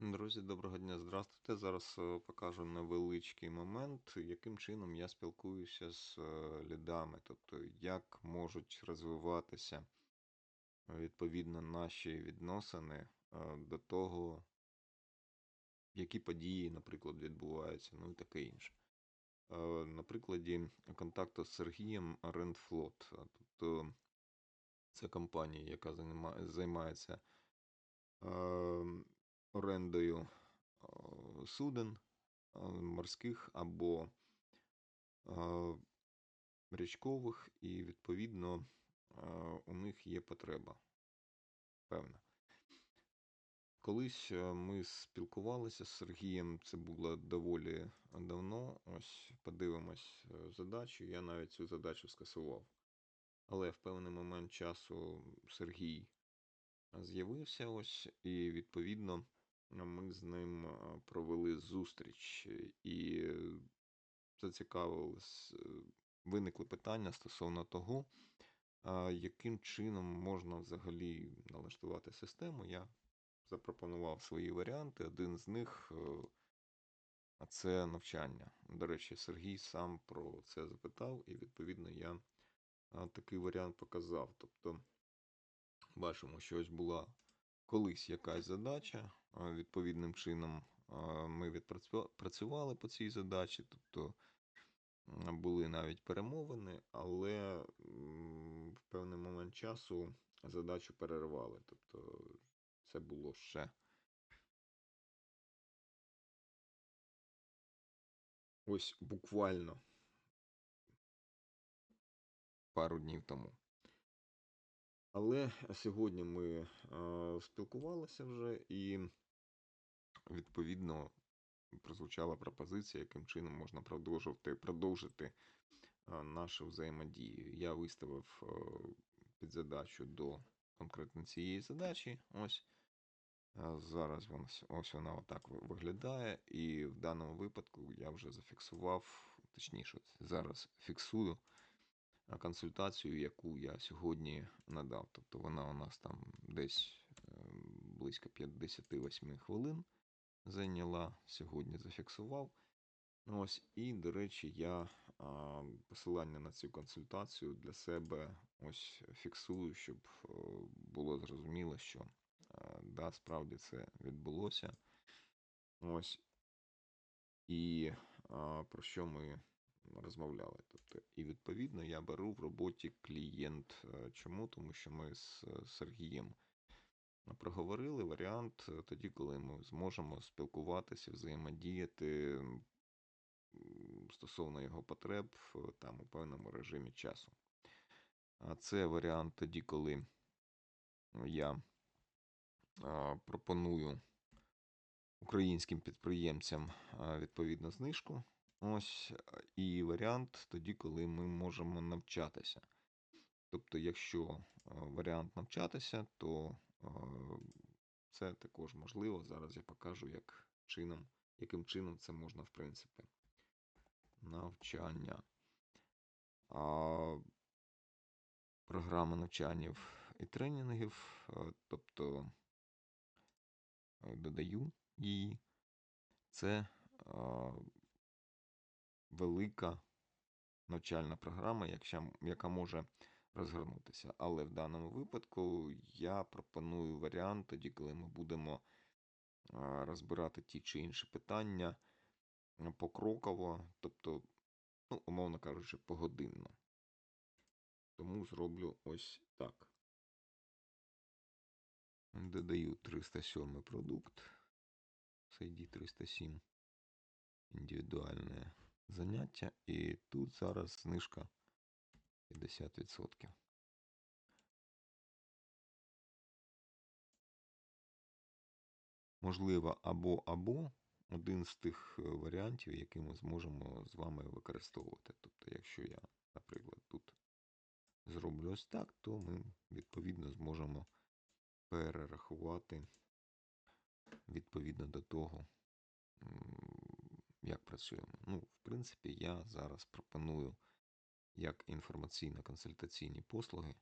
Друзі, доброго дня, здравствуйте. Зараз е, покажу невеличкий момент, яким чином я спілкуюся з е, лідами, тобто як можуть розвиватися відповідно наші відносини е, до того, які події, наприклад, відбуваються, ну і таке інше. На прикладі контакту з Сергієм Рендфлот. Тобто це компанія, яка займається е, орендою суден морських або річкових, і відповідно у них є потреба певна. Колись е, ми спілкувалися з Сергієм, це було доволі давно. Ось подивимось е, задачу. Я навіть цю задачу скасував. Але в певний момент часу Сергій з'явився ось, і відповідно ми з ним е, провели зустріч і зацікавились, е, виникли питання стосовно того, яким чином можна взагалі налаштувати систему. Я запропонував свої варіанти. Один з них е, це навчання. До речі, Сергій сам про це запитав, і відповідно я такий варіант показав. Тобто, бачимо, що ось була колись якась задача. А, Відповідним чином ми відпрацювали по цій задачі, тобто були навіть перемовини, але в певний момент часу задачу перервали. Тобто це було ще ось буквально пару днів тому. Але сьогодні ми спілкувалися вже, і відповідно прозвучала пропозиція, яким чином можна продовжувати продовжити нашу взаємодію. Я виставив під задачу до конкретно цієї задачі. Ось зараз ось вона отак виглядає, і в даному випадку я вже зафіксував, точніше, зараз фіксую консультацію, яку я сьогодні надав. Тобто вона у нас там десь е, близько 58 хвилин зайняла, сьогодні зафіксував. Ось, і, до речі, я посилання на цю консультацію для себе ось фіксую, щоб е, було зрозуміло, що е, да, справді це відбулося. Ось. І про що ми розмовляли. Тобто, і відповідно я беру в роботі клієнт. Е, Чому? Тому що ми з е, Сергієм проговорили варіант е, тоді, коли ми зможемо спілкуватися, взаємодіяти стосовно його потреб е, там у певному режимі часу. А це варіант тоді, коли я пропоную українським підприємцям відповідну знижку. Ось і варіант тоді, коли ми можемо навчатися. Тобто, якщо варіант навчатися, то це також можливо. Зараз я покажу, як чином, яким чином це можна, в принципі. Навчання. А, програми навчання і тренінгів, тобто додаю її. Це велика навчальна програма, яка може розгорнутися. Але в даному випадку я пропоную варіант тоді, коли ми будемо розбирати ті чи інші питання покроково, тобто, ну, умовно кажучи, погодинно. Тому зроблю ось так. Додаю 307 продукт. CD 307 індивідуальне заняття. І тут зараз знижка 50%. Можливо, або або один з тих е, варіантів, які ми зможемо з вами використовувати. Тобто, якщо я, наприклад, тут зроблю ось так, то ми відповідно зможемо перерахувати відповідно до того, як працюємо. Ну, в принципі, я зараз пропоную як інформаційно-консультаційні послуги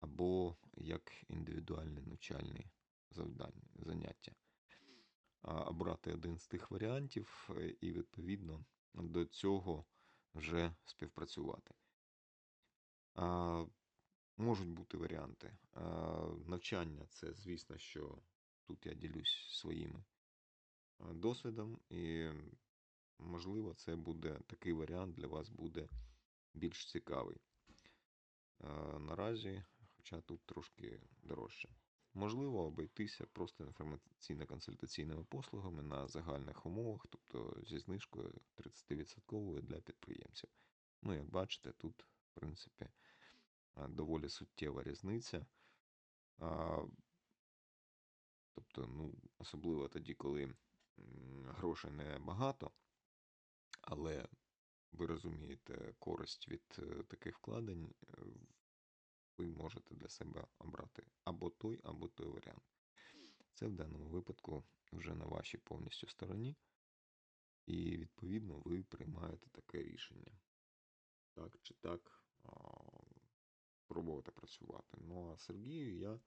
або як індивідуальні навчальні завдання, заняття. обрати один з тих варіантів е, і, відповідно, до цього вже співпрацювати. Можуть бути варіанти. Навчання це, звісно, що тут я ділюсь своїм досвідом, і, можливо, це буде такий варіант для вас буде більш цікавий. А, Наразі, хоча тут трошки дорожче. Можливо, обійтися просто інформаційно-консультаційними послугами на загальних умовах, тобто зі знижкою 30% для підприємців. Ну, як бачите, тут, в принципі, доволі суттєва різниця. Тобто, ну, особливо тоді, коли грошей не багато, але ви розумієте користь від е, таких вкладень, е, ви можете для себе обрати або той, або той варіант. Це в даному випадку вже на вашій повністю стороні, і відповідно ви приймаєте таке рішення. Так чи так а, пробувати працювати. Ну а Сергію я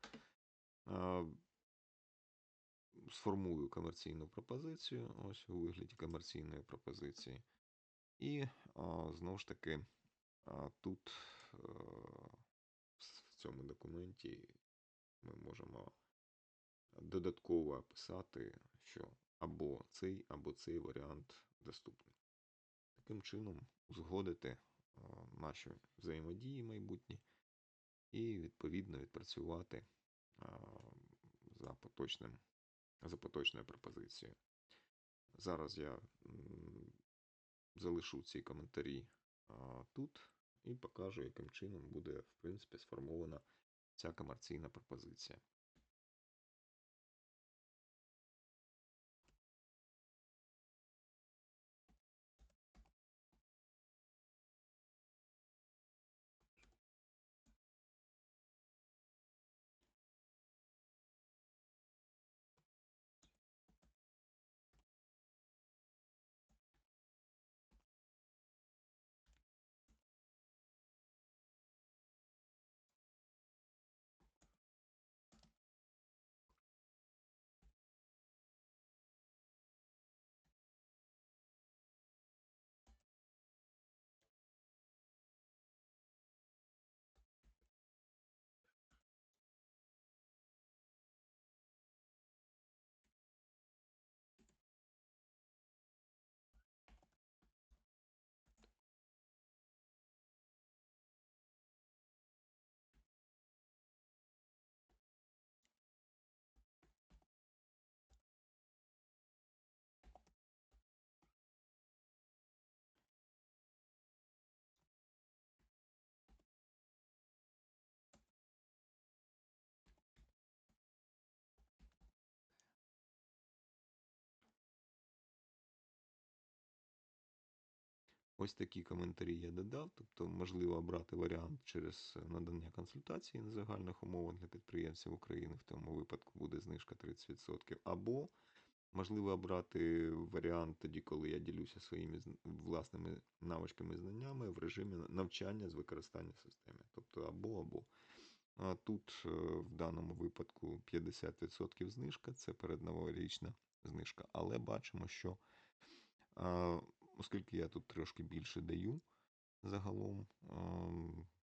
а, сформую комерційну пропозицію, ось у вигляді комерційної пропозиції. І знову ж таки тут в цьому документі ми можемо додатково описати, що або цей, або цей варіант доступний. Таким чином узгодити наші взаємодії майбутні і відповідно відпрацювати за поточним, за поточною пропозицією. Зараз я залишу ці коментарі а, тут і покажу, яким чином буде, в принципі, сформована ця комерційна пропозиція. Ось такі коментарі я додав, тобто можливо обрати варіант через надання консультації на загальних умовах для підприємців України, в тому випадку буде знижка 30%, або можливо обрати варіант тоді, коли я ділюся своїми власними навичками і знаннями в режимі навчання з використання системи. Тобто або або. А тут е, в даному випадку 50% знижка, це передноворічна знижка, але бачимо, що оскільки я тут трошки більше даю загалом,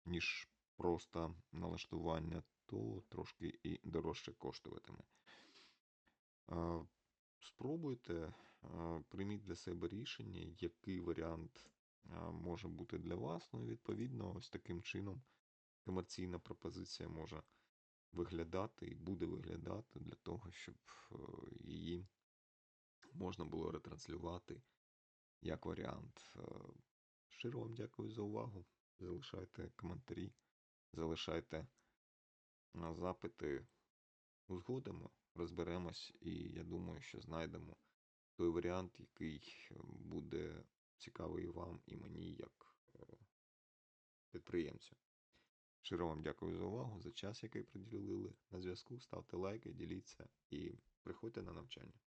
ніж просто налаштування, то трошки і дорожче коштуватиме. Спробуйте, прийміть для себе рішення, який варіант може бути для вас. Ну і відповідно, ось таким чином комерційна пропозиція може виглядати і буде виглядати для того, щоб е, її можна було ретранслювати як варіант. Е, щиро вам дякую за увагу. Залишайте коментарі, залишайте е, запити, узгодимо, розберемось, і я думаю, що знайдемо той варіант, який буде цікавий вам і мені, як е, підприємцю. Щиро вам дякую за увагу, за час, який приділили на зв'язку. Ставте лайки, діліться і приходьте на навчання.